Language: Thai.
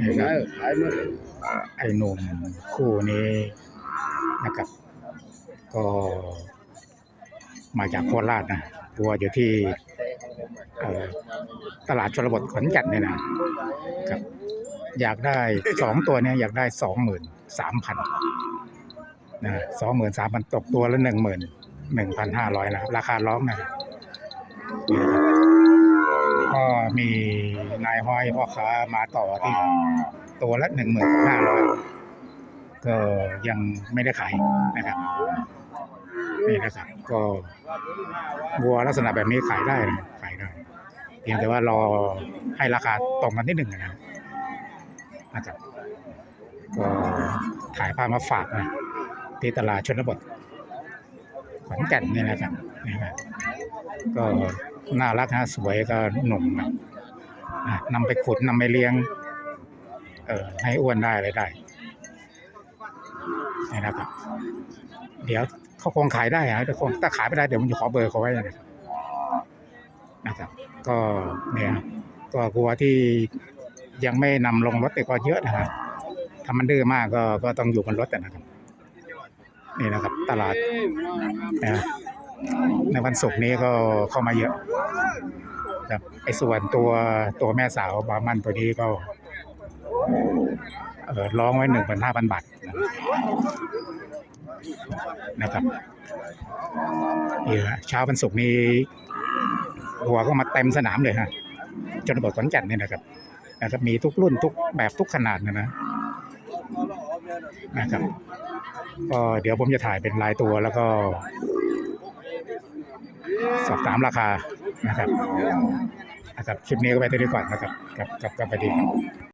นี่ครับขายหมดไอ้หนุ่มคู่นี้นะครับ ก็มาจากโคราชนะตัวอยู่ที่ตลาดชลบทขอนแก่นเนี่ยนะครับ อยากได้สองตัวเนี่ยอยากได้สองหมื่นสามพันนะสองหมื่นสามพันตกตัวละหนึ่งหมื่นหนึ่งพันห้าร้อยนะครับราคาร้องนะครับ มีนายห้อยพ่อค้ามาต่อที่ตัวละหนึ่งหมื่นห้าร้อยก็ยังไม่ได้ขายนะครับนี่นะครับก็วัวลักษณะแบบนี้ขายได้นะขายได้ เพียงแต่ว่ารอให้ราคาตรงกันที่หนึ่งนะครับนะครับก็ถ่ายภาพมาฝากนะที่ตลาดชนบทข อนแก่นนี่นะครับนี่ครับก็น่ารักฮะสวยก็หนุ่มนะนำไปขุดนำไปเลี้ยง เออให้อ้วนได้เลยได้นี่นะครับ เดี๋ยวเขาคงขายได้ฮะแต่คงถ้าขายไม่ได้เดี๋ยวผมจะขอเบอร์เขาไว้นะครับนะครับ ก็เนี่ยก็กลัวที่ยังไม่นำลงรถแต่ก็เยอะนะครับถ้ามันดื้อมากก็ก็ต้องอยู่บนรถอะนะครับ นี่นะครับตลาดนะในวันศุกร์นี้ก็เข้ามาเยอะครับไอ้ส่วนตัวตัวแม่สาวบามันตัวนี้ก็เออร้องไว้หนึ่งพันห้าพันบาทนะครับนี่ฮะเช้าวันศุกร์นี้หัวก็มาเต็มสนามเลยฮะจนบทขอนแก่นนี่นะครับนะครับมีทุกรุ่นทุกแบบทุกขนาดนะนะ นะครับ ก็เดี๋ยวผมจะถ่ายเป็นลายตัวแล้วก็ สอบถามราคานะครับนะครับคลิปนี้ก็ไปตัวนี้ก่อนนะครับกับกับกับไปดีครับ